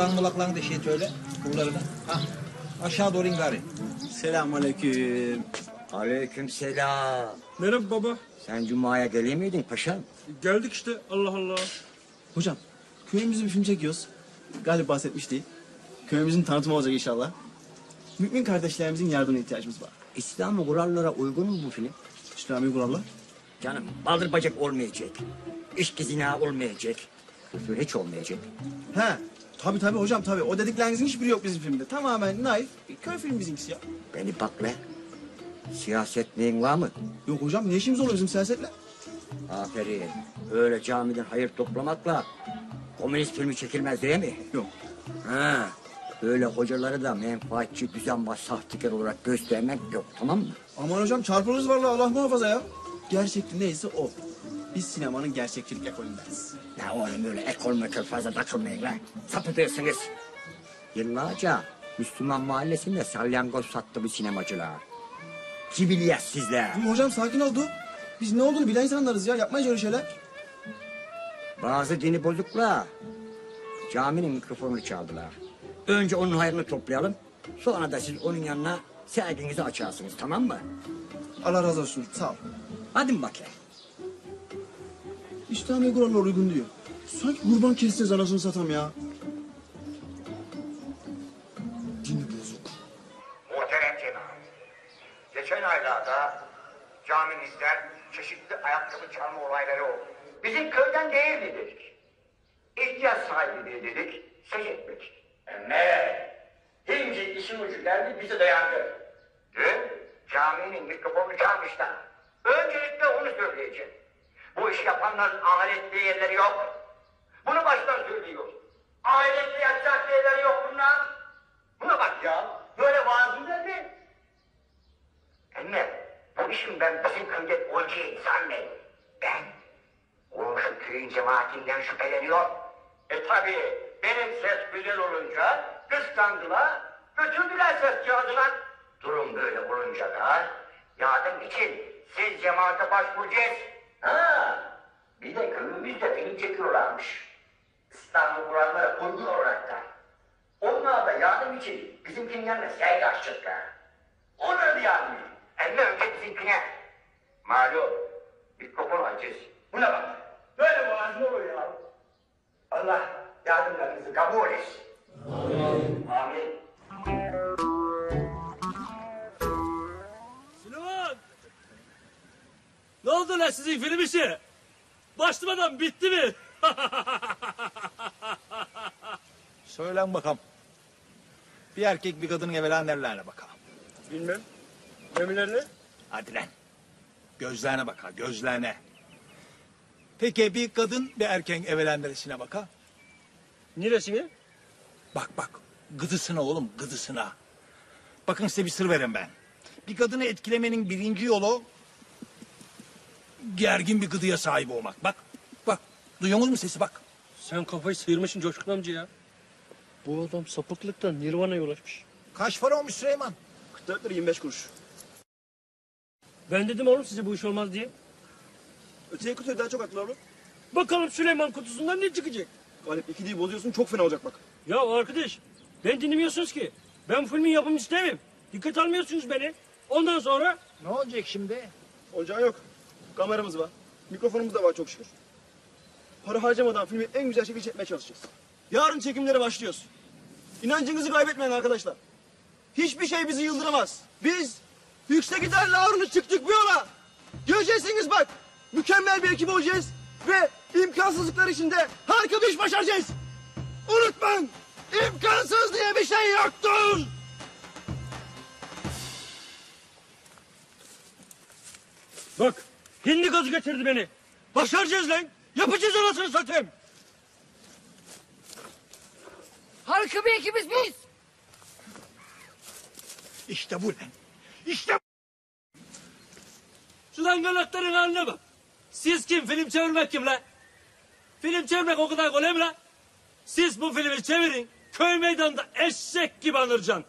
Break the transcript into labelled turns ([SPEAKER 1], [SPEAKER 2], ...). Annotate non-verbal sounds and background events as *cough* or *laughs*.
[SPEAKER 1] Lan kulaklarını da şey et öyle. Kıllarını. Ha. Aşağı doğru in gari.
[SPEAKER 2] Selamünaleyküm.
[SPEAKER 3] Aleykümselam.
[SPEAKER 4] Merhaba baba.
[SPEAKER 3] Sen Cuma'ya geliyor muydun paşam?
[SPEAKER 4] Geldik işte Allah Allah.
[SPEAKER 2] Hocam köyümüzde bir film çekiyoruz. Galip bahsetmişti. Köyümüzün tanıtımı olacak inşallah. Mümin kardeşlerimizin yardımına ihtiyacımız var.
[SPEAKER 3] İslam kurallara uygun mu bu film?
[SPEAKER 2] İslami kurallar.
[SPEAKER 3] Canım baldır bacak olmayacak. İşki zina olmayacak. Küfür hiç olmayacak.
[SPEAKER 2] He. Tabii tabii hocam tabii. O dediklerinizin hiçbiri yok bizim filmde. Tamamen naif. Bir köy filmi bizimkisi ya.
[SPEAKER 3] Beni bak le. Siyaset neyin var mı?
[SPEAKER 2] Yok hocam ne işimiz oluyor bizim siyasetle?
[SPEAKER 3] Aferin. Öyle camiden hayır toplamakla komünist filmi çekilmez değil mi?
[SPEAKER 2] Yok.
[SPEAKER 3] Ha. Böyle hocaları da menfaatçi, düzenbaz, sahtekar olarak göstermek yok tamam mı?
[SPEAKER 2] Aman hocam çarpılırız vallahi Allah muhafaza ya. Gerçeklik neyse o. Biz sinemanın gerçekçilik ekolündeniz.
[SPEAKER 3] Ya oğlum böyle ekol mekol fazla takılmayın lan. Sapıtırsınız. Yıllarca Müslüman mahallesinde salyangoz sattı bu sinemacılar. Cibiliyatsizler.
[SPEAKER 2] Dur hocam sakin ol dur. Biz ne olduğunu bilen insanlarız ya. Yapmayın öyle şeyler.
[SPEAKER 3] Bazı dini bozuklar caminin mikrofonunu çaldılar. Önce onun hayrını toplayalım. Sonra da siz onun yanına serginizi açarsınız tamam mı?
[SPEAKER 2] Allah razı olsun. Sağ ol.
[SPEAKER 3] Hadi bakayım.
[SPEAKER 2] İslami kurallar uygun diyor. Sanki kurban kestiniz anasını satam ya. Dini bozuk.
[SPEAKER 5] Muhterem cemaat. Geçen aylarda camimizden çeşitli ayakkabı çalma olayları oldu. Bizim köyden değildi dedik. İhtiyaç sahibi dedik, ses etmek. Ne? Hinci işin ucu geldi bizi dayandı. Dün caminin mikrofonunu çalmışlar. Öncelikle onu söyleyeceğim. Bu işi yapanların ahiretli yerleri yok. Bunu baştan söylüyoruz. Ahiretli yatacak yerleri yok bunlar. Buna bak ya. Böyle vaazı nerede? Anne, bu işin ben bizim köyde olacağını sanmıyorum. Ben, komşu köyün cemaatinden şüpheleniyor. E tabi benim ses güzel olunca kıskandılar, götürdüler ses cihazına. Durum böyle olunca da yardım için siz cemaate başvuracağız. Ha, bir de köyümüzde film çekiyorlarmış. İstanbul kurallara uygun olarak da. Onlar da yardım için bizimkilerle sergi açacaklar. Onlara da yardım edin. Emme önce bizimkine. Malum, mikrofon açacağız. Buna bak, böyle vaaz mı olur ya? Allah yardımlarınızı kabul etsin. Amin. Amin.
[SPEAKER 4] Ne oldu lan sizin film işi? Başlamadan bitti mi? *laughs*
[SPEAKER 1] Söylen bakalım. Bir erkek bir kadının evvela nerelerine bakalım.
[SPEAKER 4] Bilmem. Gemilerine?
[SPEAKER 1] Hadi lan. Gözlerine bak ha, gözlerine. Peki bir kadın bir erkeğin evvela neresine bakar?
[SPEAKER 4] Neresine?
[SPEAKER 1] Bak bak. Gıdısına oğlum gıdısına. Bakın size bir sır vereyim ben. Bir kadını etkilemenin birinci yolu gergin bir gıdıya sahip olmak. Bak bak. Duyuyorsunuz mu sesi bak.
[SPEAKER 4] Sen kafayı sıyırmışsın Coşkun amca ya. Bu adam sapıklıktan Nirvana'ya ulaşmış.
[SPEAKER 1] Kaç para olmuş Süleyman?
[SPEAKER 2] 44 lira 25 kuruş.
[SPEAKER 4] Ben dedim oğlum size bu iş olmaz diye.
[SPEAKER 2] Öteye kutuyu daha çok attılar oğlum.
[SPEAKER 4] Bakalım Süleyman kutusundan ne çıkacak?
[SPEAKER 2] Galip ikiliyi bozuyorsun çok fena olacak bak.
[SPEAKER 4] Ya arkadaş ben dinlemiyorsunuz ki. Ben filmin yapımcısı değilim. Dikkat almıyorsunuz beni. Ondan sonra
[SPEAKER 1] Ne olacak şimdi?
[SPEAKER 2] Ocağı yok. Kameramız var. Mikrofonumuz da var çok şükür. Para harcamadan filmi en güzel şekilde çekmeye çalışacağız. Yarın çekimlere başlıyoruz. İnancınızı kaybetmeyin arkadaşlar. Hiçbir şey bizi yıldıramaz. Biz yüksek giderle ağrını çıktık bu yola. Göreceksiniz bak. Mükemmel bir ekip olacağız. Ve imkansızlıklar içinde harika bir iş başaracağız. Unutmayın. imkansız diye bir şey yoktur.
[SPEAKER 4] bak hindi gazı getirdi beni. Başaracağız lan. Yapacağız anasını satayım.
[SPEAKER 6] Harika bir ekibiz biz.
[SPEAKER 1] İşte bu lan. İşte
[SPEAKER 4] Şu dangalakların haline bak. Siz kim? Film çevirmek kim lan? Film çevirmek o kadar kolay mı lan? Siz bu filmi çevirin. Köy meydanında eşek gibi anıracaksın.